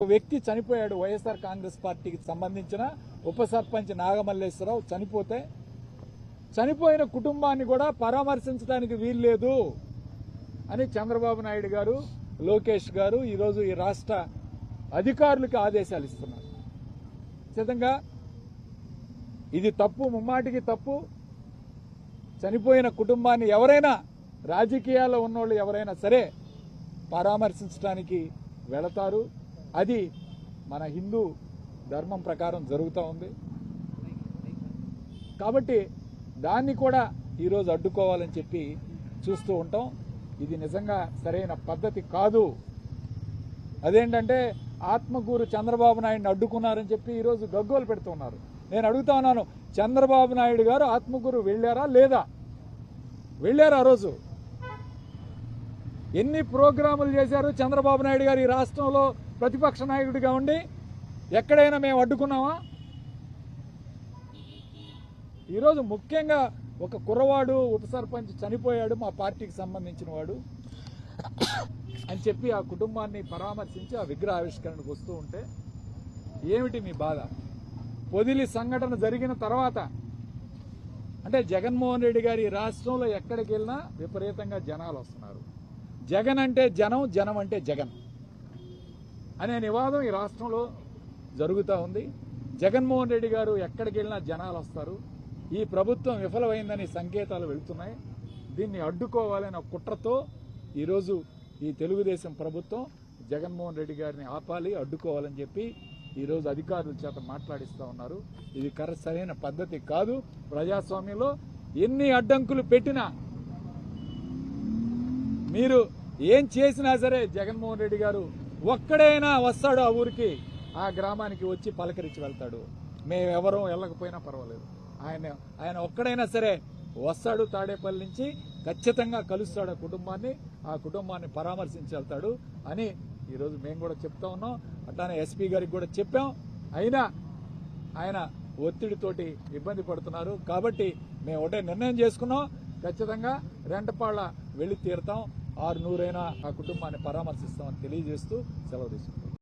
ఒక వ్యక్తి చనిపోయాడు వైఎస్ఆర్ కాంగ్రెస్ పార్టీకి సంబంధించిన ఉప సర్పంచ్ నాగమల్లేశ్వరరావు చనిపోతే చనిపోయిన కుటుంబాన్ని కూడా పరామర్శించడానికి వీల్లేదు అని చంద్రబాబు నాయుడు గారు లోకేష్ గారు ఈరోజు ఈ రాష్ట్ర అధికారులకు ఆదేశాలు ఇస్తున్నారు. ఖచ్చితంగా ఇది తప్పు ముమ్మాటికి తప్పు. చనిపోయిన కుటుంబాన్ని ఎవరైనా రాజకీయాల్లో ఉన్నోళ్ళు ఎవరైనా సరే పరామర్శించడానికి వెళతారు. అది మన హిందూ ధర్మం ప్రకారం జరుగుతూ ఉంది. కాబట్టి దాన్ని కూడా ఈరోజు అడ్డుకోవాలని చెప్పి చూస్తూ ఉంటాం. ఇది నిజంగా సరైన పద్ధతి కాదు. అదేంటంటే ఆత్మకూరు చంద్రబాబు నాయుడిని అడ్డుకున్నారని చెప్పి ఈరోజు గగ్గోలు పెడుతున్నారు నేను అడుగుతా ఉన్నాను చంద్రబాబు నాయుడు గారు ఆత్మకూరు వెళ్ళారా లేదా? వెళ్ళారు ఆ రోజు. ఎన్ని ప్రోగ్రాములు చేశారు చంద్రబాబు నాయుడు గారు ఈ రాష్ట్రంలో? ప్రతిపక్ష నాయకుడిగా ఉండి ఎక్కడైనా మేము అడ్డుకున్నామా? ఈరోజు ముఖ్యంగా ఒక కుర్రవాడు ఉప సర్పంచ్ చనిపోయాడు మా పార్టీకి సంబంధించిన వాడు అని చెప్పి ఆ కుటుంబాన్ని పరామర్శించి ఆ విగ్రహ ఆవిష్కరణకు వస్తూ ఉంటే ఏమిటి మీ బాధ? పొదిలి సంఘటన జరిగిన తర్వాత అంటే జగన్మోహన్ రెడ్డి గారి రాష్ట్రంలో ఎక్కడికి వెళ్ళినా విపరీతంగా జనాలు వస్తున్నారు. జగన్ అంటే జనం జనం అంటే జగన్. అనే నివాదం ఈ రాష్ట్రంలో జరుగుతూ ఉంది. జగన్మోహన్ రెడ్డి గారు ఎక్కడికి వెళ్ళినా జనాలు వస్తారు. ఈ ప్రభుత్వం విఫలమైందని సంకేతాలు వెళుతున్నాయి. దీన్ని అడ్డుకోవాలనే ఒక కుట్రతో ఈరోజు ఈ తెలుగుదేశం ప్రభుత్వం జగన్మోహన్ రెడ్డి గారిని ఆపాలి అడ్డుకోవాలని చెప్పి ఈరోజు అధికారుల చేత మాట్లాడిస్తూ ఉన్నారు. ఇది కర సరైన పద్ధతి కాదు. ప్రజాస్వామ్యంలో ఎన్ని అడ్డంకులు పెట్టినా మీరు ఏం చేసినా సరే జగన్మోహన్ రెడ్డి గారు ఒక్కడైనా వస్తాడు ఆ ఊరికి ఆ గ్రామానికి వచ్చి పలకరించి వెళ్తాడు. మేమెవరూ వెళ్ళకపోయినా పర్వాలేదు. ఆయన ఆయన ఒక్కడైనా సరే వస్తాడు తాడేపల్లి నుంచి ఖచ్చితంగా కలుస్తాడు ఆ కుటుంబాన్ని ఆ కుటుంబాన్ని పరామర్శించి వెళ్తాడు అని ఈరోజు మేము కూడా చెప్తా ఉన్నాం. అట్లానే ఎస్పీ గారికి కూడా చెప్పాం. అయినా ఆయన ఒత్తిడితోటి ఇబ్బంది పడుతున్నారు. కాబట్టి మేము ఒకటే నిర్ణయం చేసుకున్నాం. ఖచ్చితంగా రెంటపాళ్ళ వెళ్ళి తీరుతాం. ఆరు నూరైనా ఆ కుటుంబాన్ని పరామర్శిస్తామని తెలియజేస్తూ సెలవు తీసుకుంటాం